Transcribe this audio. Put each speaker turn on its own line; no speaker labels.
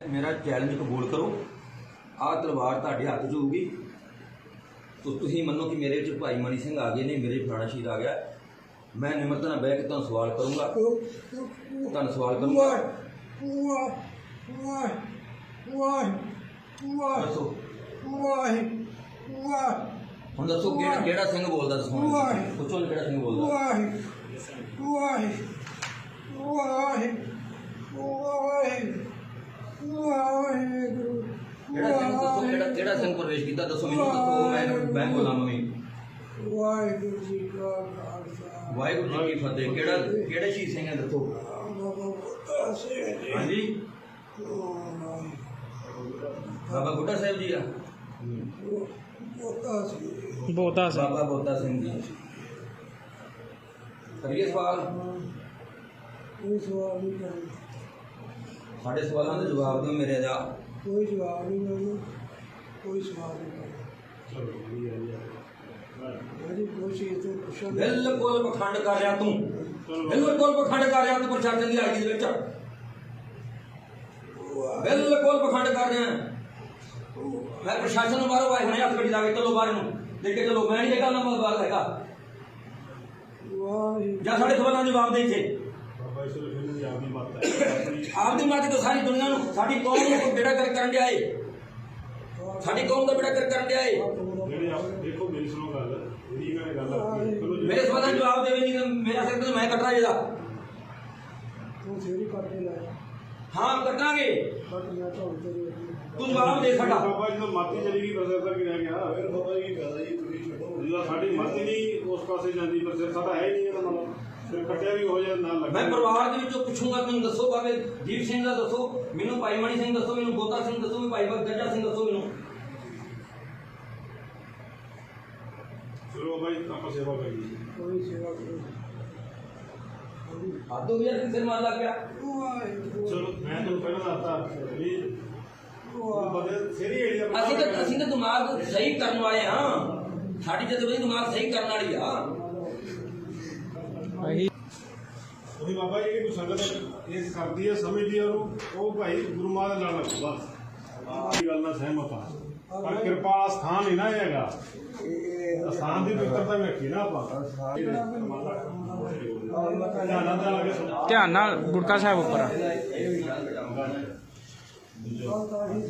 ਮੇਰਾ ਚੈਲੰਜ ਕਬੂਲ ਕਰੋ। ਆਹ ਤਲਵਾਰ ਤੁਹਾਡੇ ਹੱਥ 'ਚ ਹੋਊਗੀ। ਤੋ ਤੁਸੀਂ ਮੰਨੋ ਕਿ ਮੇਰੇ ਵਿੱਚ ਭਾਈ ਮਨੀ ਸਿੰਘ ਆ ਗਏ ਨੇ ਮੇਰੇ ਫਲਾਣਾ ਸ਼ਹੀਦ ਆ ਗਿਆ। ਮੈਂ ਨਿਮਰਤਾ ਨਾਲ ਬਹਿ ਕੇ ਤੁਹਾਨੂੰ ਸਵਾਲ ਕਰੂੰਗਾ। ਤੁਹਾਨੂੰ ਸਵਾਲ ਕਰੂੰਗਾ। ਦੱਸੋ। ਹੁਣ ਦੱਸੋ ਕਿਹੜਾ ਕਿਹੜਾ ਸਿੰਘ ਬੋਲਦਾ ਦੱਸੋ। ਪੁੱਛੋ ਕਿਹੜਾ ਸਿੰਘ ਬੋਲਦਾ ਕਿਹੜਾ ਸਿੰਘ ਦੱਸੋ ਕਿਹੜਾ ਸਿੰਘ ਪ੍ਰਵੇਸ਼ ਕੀਤਾ ਦੱਸੋ ਮੈਨੂੰ ਦੱਸੋ ਮੈਂ ਮੈਂ ਬੋਲਾਂ ਮੈਂ
ਵਾਹਿਗੁਰੂ ਜੀ ਕਾ ਖਾਲਸਾ।
ਵਾਹਿਗੁਰੂ ਜੀ ਕੀ ਫਤਿਹ। ਕਿਹੜਾ ਕਿਹੜੇ ਸ਼ਹੀਦ ਸਿੰਘ ਹੈ ਦੱਸੋ? ਹਾਂਜੀ। ਬਾਬਾ ਬੁੱਢਾ ਸਾਹਿਬ ਜੀ ਆ?
ਬੋਤਾ ਸੀ
ਬਹੁਤਾ ਸੀ
ਬਾਬਾ ਬੋਤਾ ਸਿੰਘ ਜੀ। ਕਰੀਏ ਸਵਾਲ?
ਕੋਈ ਸਵਾਲ ਨਹੀਂ ਕਰਨਾ।
ਸਾਡੇ ਸਵਾਲਾਂ ਦੇ ਜਵਾਬ ਦਿਓ ਮੇਰੇ ਦਾ।
ਕੋਈ ਜਵਾਬ ਨਹੀਂ ਮੈਨੂੰ ਕੋਈ ਸਵਾਲ ਨਹੀਂ ਕਰਨਾ ਪੁੱਛਣ
ਬਿਲਕੁਲ ਪਖੰਡ ਕਰ ਰਿਹਾ ਤੂੰ। ਬਿਲਕੁਲ ਪਖੰਡ ਕਰ ਰਿਹਾ ਤੂੰ ਪ੍ਰਸ਼ਾਸਨ ਦੀ ਹਾਜ਼ਰੀ ਦੇ ਵਿੱਚ। ਬਿਲਕੁਲ ਪਖੰਡ ਕਰ ਰਿਹਾ। ਮੈਂ ਪ੍ਰਸ਼ਾਸਨ ਨੂੰ ਬਾਹਰੋਂ ਆਏ ਹੁਣੇ ਹੱਥ ਗੱਡੀ ਲਾ ਕੇ ਚਲੋ ਬਾਹਰ ਨੂੰ ਲੈ ਕੇ ਚਲੋ ਮੈਂ ਨਹੀਂ ਹੈਗਾ ਨਾ ਬਾਹਰ ਹੈਗਾ।
ਵਾਹਿਗੁਰੂ।
ਜਾਂ ਸਾਡੇ ਸਵਾਲਾਂ ਦੇ ਜਵਾਬ ਦੇ ਇੱਥੇ। ਆਪਦੀ ਮਤ ਤੋਂ ਸਾਰੀ ਦੁਨੀਆ ਨੂੰ ਸਾਡੀ ਕੌਮ ਨੂੰ ਬੇੜਾ ਕਰ ਕਰਨ ਡਿਆ ਏ। ਸਾਡੀ ਕੌਮ ਦਾ ਬੇੜਾ ਕਰ ਕਰਨ ਡਿਆ ਏ
ਜਿਹੜੇ ਆਪ ਦੇਖੋ ਮੇਰੀ ਸੁਣੋ ਗੱਲ ਇਹਦੀ ਗੱਲ ਗੱਲ ਆਖੀ ਚਲੋ ਜੀ
ਮੇਰੇ ਸਵਾਲਾਂ ਦੇ ਜਵਾਬ ਦੇਵੇ ਨਹੀਂ ਤਾਂ ਸਿਰ ਤੇ ਮੈਂ ਕੱਟਣਾ
ਤੂੰ ਕੱਟੇ ਲਾਇਆ
ਹਾਂ ਕੱਟਾਂਗੇ
ਬਟ ਮੈਂ ਤਾਂ ਤੇਰੀ
ਤੂੰ ਜਵਾਬ ਦੇ ਸਾਡਾ।
ਬਾਬਾ ਜੀ ਤਾਂ ਮਾਤੀ ਚਲੀ ਗਈ ਬਸ ਅਸਰ ਕੀ ਰਹਿ ਗਿਆ ਫਿਰ ਬਾਬਾ ਜੀ ਕੀ ਫਾਇਦਾ ਜੀ ਤੁਸੀਂ ਛੱਡੋ। ਜਦੋਂ ਸਾਡੀ ਮਾਤੀ ਨਹੀਂ ਉਸ ਪਾਸੇ ਜਾਂਦੀ ਪਰ ਸਿਰ ਸਾਡਾ ਹੈ ਹੀ ਨਹੀਂ ਇਹਦਾ ਮਤਲਬ ਫਿਰ ਕੱਟਿਆ ਵੀ ਹੋ ਜਾਏ ਨਾ ਲੱਗੇ
ਮੈਂ ਪਰਿਵਾਰ ਦੇ ਵਿੱਚੋਂ ਪੁੱਛੂੰਗਾ ਮੈਨੂੰ ਦੱਸੋ ਬਾਬੇ ਦੀਪ ਸਿੰਘ ਦਾ ਦੱਸੋ ਮੈਨੂੰ ਭਾਈ ਮਣੀ ਸਿੰਘ ਦੱਸੋ ਮੈਨੂੰ ਬੋਤਾ ਸਿੰਘ ਦੱਸੋ ਮੈਨੂੰ ਭਾਈ ਗੱਜਾ ਸਿੰਘ ਦੱਸੋ ਮੈਨੂੰ।
ਚਲੋ ਆਪਾਂ ਸੇਵਾ ਕਰੀਏ।
ਕੋਈ ਸੇਵਾ ਕਰੋ
ਆਦੋ ਵੀ ਯਾਰ ਸਿਰ ਮਾਰ ਲੱਗ ਗਿਆ
ਚਲੋ ਮੈਂ ਤੁਹਾਨੂੰ ਪਹਿਲਾਂ ਦੱਸਤਾ ਵੀ ਬੰਦੇ ਸੇਰੀ ਏਰੀਆ
ਅਸੀਂ ਤਾਂ ਅਸੀਂ ਤਾਂ ਦਿਮਾਗ ਸਹੀ ਕਰਨ ਵਾਲੇ ਹਾਂ। ਸਾਡੀ ਜਦ ਦਿਮਾਗ ਸਹੀ ਕਰਨ ਵਾਲੀ ਆ।
ਅਸੀਂ
ਉਹੀ ਬਾਬਾ ਜੀ ਜਿਹੜੀ ਕੋਈ ਸੰਗਤ ਇਹ ਕਰਦੀ ਹੈ ਸਮਝਦੀ ਹੈ ਉਹਨੂੰ ਉਹ ਭਾਈ ਗੁਰੂ ਦੇ ਨਾਲ ਲੱਗੋ ਬਸ ਆਹ ਗੱਲ ਨਾਲ ਸਹਿਮਤ ਆ ਪਰ ਕਿਰਪਾ ਵਾਲਾ ਸਥਾਨ ਨਹੀਂ ਨਾ ਇਹ ਹੈਗਾ। ਸਥਾਨ ਦੀ ਪਵਿੱਤਰਤਾ ਵੀ ਰੱਖੀ ਨਾ ਆਪਾਂ। ਧਿਆਨ ਨਾਲ ਧਿਆਨ ਕੇ ਸੁਣੋ
ਧਿਆਨ ਨਾਲ ਗੁਰਕਾ ਸਾਹਿਬ ਉੱਪਰ ਆ।
ਤਾਂ ਹੀ